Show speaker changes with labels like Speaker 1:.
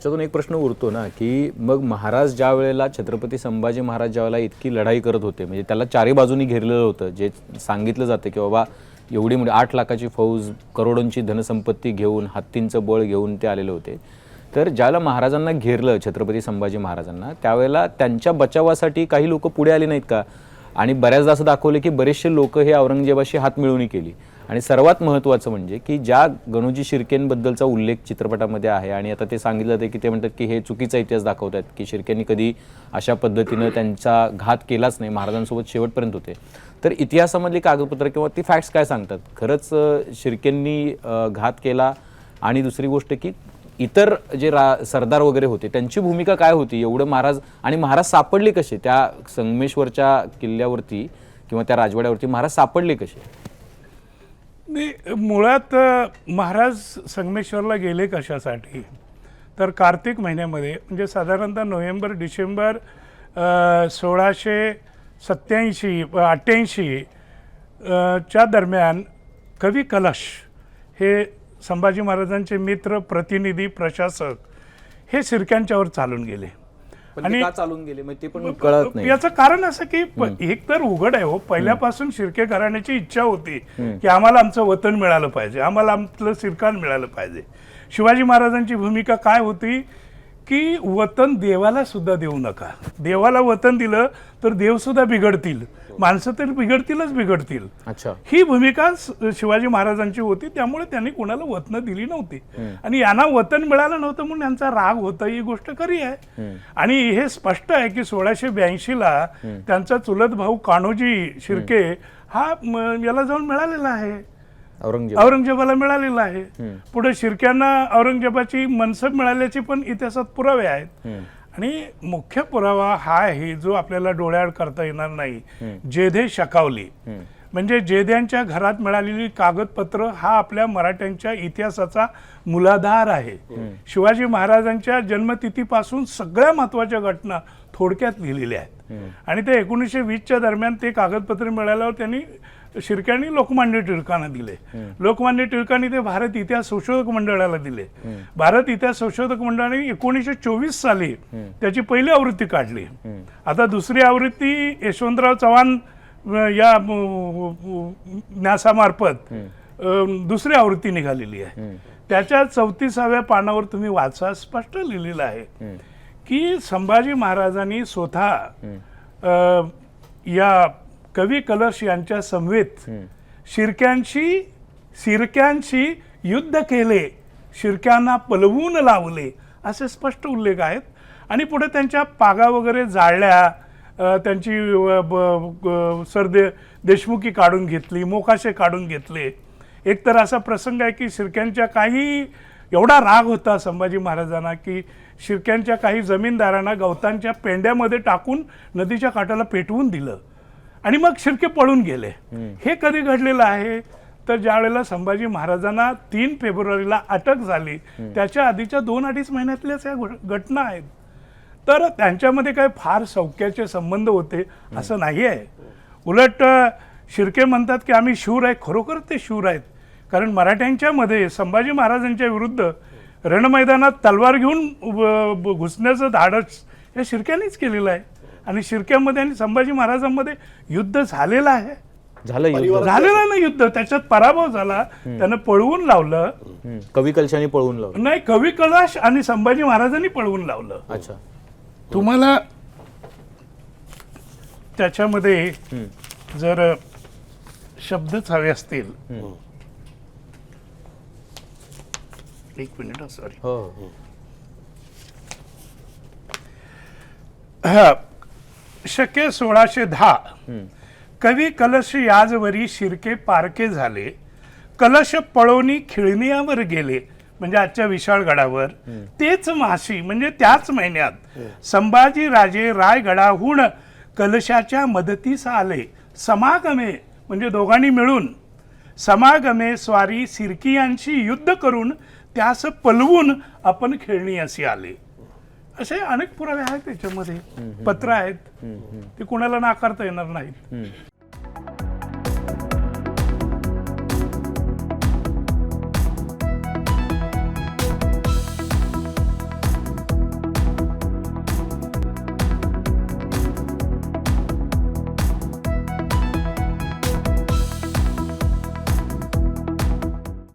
Speaker 1: त्याच्यातून एक प्रश्न उरतो ना की मग महाराज ज्या वेळेला छत्रपती संभाजी महाराज ज्या वेळेला इतकी लढाई करत होते म्हणजे त्याला चारी बाजूनी घेरलेलं होतं जे सांगितलं जातं की बाबा एवढी म्हणजे आठ लाखाची फौज करोडोंची धनसंपत्ती घेऊन हत्तींचं बळ घेऊन ते आलेले होते. तर ज्याला महाराजांना घेरलं छत्रपती संभाजी महाराजांना त्यावेळेला त्यांच्या बचावासाठी काही लोक पुढे आले नाहीत का? आणि बऱ्याचदा असं दाखवलं की बरेचसे लोक हे औरंगजेबाशी हातमिळवणी केली. आणि सर्वात महत्त्वाचं म्हणजे की ज्या गणोजी शिर्केंबद्दलचा उल्लेख चित्रपटामध्ये आहे आणि आता ते सांगितलं जाते की ते म्हणतात की हे चुकीचा इतिहास दाखवत आहेत की शिर्केंनी कधी अशा पद्धतीनं त्यांचा घात केलाच नाही महाराजांसोबत शेवटपर्यंत होते. तर इतिहासामधली कागदपत्र किंवा ती फॅक्ट्स काय सांगतात? खरंच शिर्केंनी घात केला आणि दुसरी गोष्ट की इतर जे रा सरदार वगैरे होते त्यांची भूमिका काय होती? एवढं महाराज आणि महाराज सापडले कसे? त्या संगमेश्वरच्या किल्ल्यावरती किंवा त्या राजवाड्यावरती महाराज सापडले कसे?
Speaker 2: नाही मुळात महाराज संगमेश्वरला गेले कशासाठी? तर कार्तिक महिन्यामध्ये म्हणजे साधारणतः नोव्हेंबर डिसेंबर सोळाशे सत्याऐंशी अठ्ठ्याऐंशी च्या दरम्यान कवी कलश हे संभाजी महाराजांचे मित्र प्रतिनिधी प्रशासक हे सिरक्यांच्यावर चालून गेले.
Speaker 1: ते का चालून गेले? मग ते पण कळत नाही.
Speaker 2: याचं कारण असं की एक तर उघड आहे हो. पहिल्यापासून शिर्के घराण्याची इच्छा होती की आम्हाला आमचं वतन मिळालं पाहिजे. आम्हाला आमचं सिरकान मिळालं पाहिजे. शिवाजी महाराजांची भूमिका काय होती? की वतन देवाला सुद्धा देऊ नका. देवाला वतन दिलं तर देव सुद्धा बिघडतील. माणसं तर बिघडतीलच बिघडतील.
Speaker 1: अच्छा.
Speaker 2: ही भूमिका शिवाजी महाराजांची होती त्यामुळे त्यांनी कोणाला वतन दिली नव्हती. आणि यांना वतन मिळालं नव्हतं म्हणून यांचा राग होता ही गोष्ट खरी आहे. आणि हे स्पष्ट आहे की सोळाशे ब्याऐंशी ला त्यांचा चुलत भाऊ कान्होजी शिर्के हा याला जाऊन मिळालेला आहे.
Speaker 1: औरंगजेब.
Speaker 2: औरंगजेबाला मिळालेला आहे. पुढे शिर्क्यांना औरंगजेबाची मनसब मिळाल्याची पण इतिहासात पुरावे आहेत. आणि मुख्य पुरावा हा आहे जो आपल्याला डोळ्याआड करता येणार नाही. जेधे शकावली. म्हणजे जेद्यांच्या घरात मिळालेली कागदपत्र हा आपल्या मराठ्यांच्या इतिहासाचा मुलाधार आहे. शिवाजी महाराजांच्या जन्मतिथीपासून सगळ्या महत्त्वाच्या घटना थोडक्यात लिहिलेल्या आहेत. आणि ते एकोणीसशे वीसच्या दरम्यान ते कागदपत्र मिळाल्यावर त्यांनी शिर्क्यांनी लोकमान्य टिळकांना दिले. लोकमान्य टिळकांनी ते भारत इतिहास संशोधक मंडळाला दिले. भारत इतिहास संशोधक मंडळाने एकोणीसशे चोवीस साली त्याची पहिली आवृत्ती काढली. आता दुसरी आवृत्ती यशवंतराव चव्हाण या न्यासामार्फत दुसरी आवृत्ती निघालेली आहे. त्याच्या चौतीसाव्या पानावर तुम्ही वाचा स्पष्ट लिहिलेलं आहे की संभाजी महाराजांनी स्वतः या कवी कलश यांच्या समवेत शिर्क्यांशी शिर्क्यांशी युद्ध केले शिर्क्यांना पलवून लावले असे स्पष्ट उल्लेख आहेत. आणि पुढे त्यांच्या पागा वगैरे जाळल्या त्यांची सरदे देशमुखी काढून घेतली मोकाशे काढून घेतले. एक तर असा प्रसंग आहे की शिर्क्यांच्या काही एवढा राग होता संभाजी महाराजांना की शिर्क्यांच्या काही जमीनदारांना गवतांच्या पेंड्यामध्ये टाकून नदीच्या काठाला पेटवून दिलं. आणि मग शिर्के पळून गेले. हे कधी घडलेलं आहे? तर ज्या वेळेला संभाजी महाराजांना तीन फेब्रुवारीला अटक झाली त्याच्या आधीच्या दोन अडीच महिन्यातल्याच या घटना आहेत. तर त्यांच्यामध्ये काय फार सौख्याचे संबंध होते असं नाही आहे. उलट शिर्के म्हणतात की आम्ही शूर आहे खरोखर ते शूर आहेत. कारण मराठ्यांच्या मध्ये संभाजी महाराजांच्या विरुद्ध रणमैदानात तलवार घेऊन घुसण्याचं धाडस या शिर्क्यांनीच केलेलं आहे. आणि शिर्क्यामध्ये आणि संभाजी महाराजांमध्ये युद्ध झालेलं आहे.
Speaker 1: झालं युद्ध.
Speaker 2: झालेलं ना युद्ध. त्याच्यात पराभव झाला. त्यानं पळवून लावलं.
Speaker 1: हम्म. कवी कलशाने पळवून लावलं.
Speaker 2: नाही कवी कलाश आणि संभाजी महाराजांनी पळवून लावलं.
Speaker 1: अच्छा.
Speaker 2: तुम्हाला त्याच्यामध्ये जर शब्दच हवे असतील. एक मिनिट सॉरी
Speaker 1: हो हो.
Speaker 2: हा शके सोळाशे दहा. कवी कलश याजवरी शिरके पारके झाले. कलश पळवणी खिळणीयावर गेले. म्हणजे आजच्या विशाळगडावर. तेच मासी म्हणजे त्याच महिन्यात संभाजी राजे रायगडाहून कलशाच्या मदतीस आले. समागमे म्हणजे दोघांनी मिळून. समागमे स्वारी सिरकियांशी युद्ध करून त्यास पलवून आपण खेळणी असे आले. असे अनेक पुरावे आहेत त्याच्यामध्ये. पत्र आहेत. ते कुणाला नाकारता येणार नाहीत.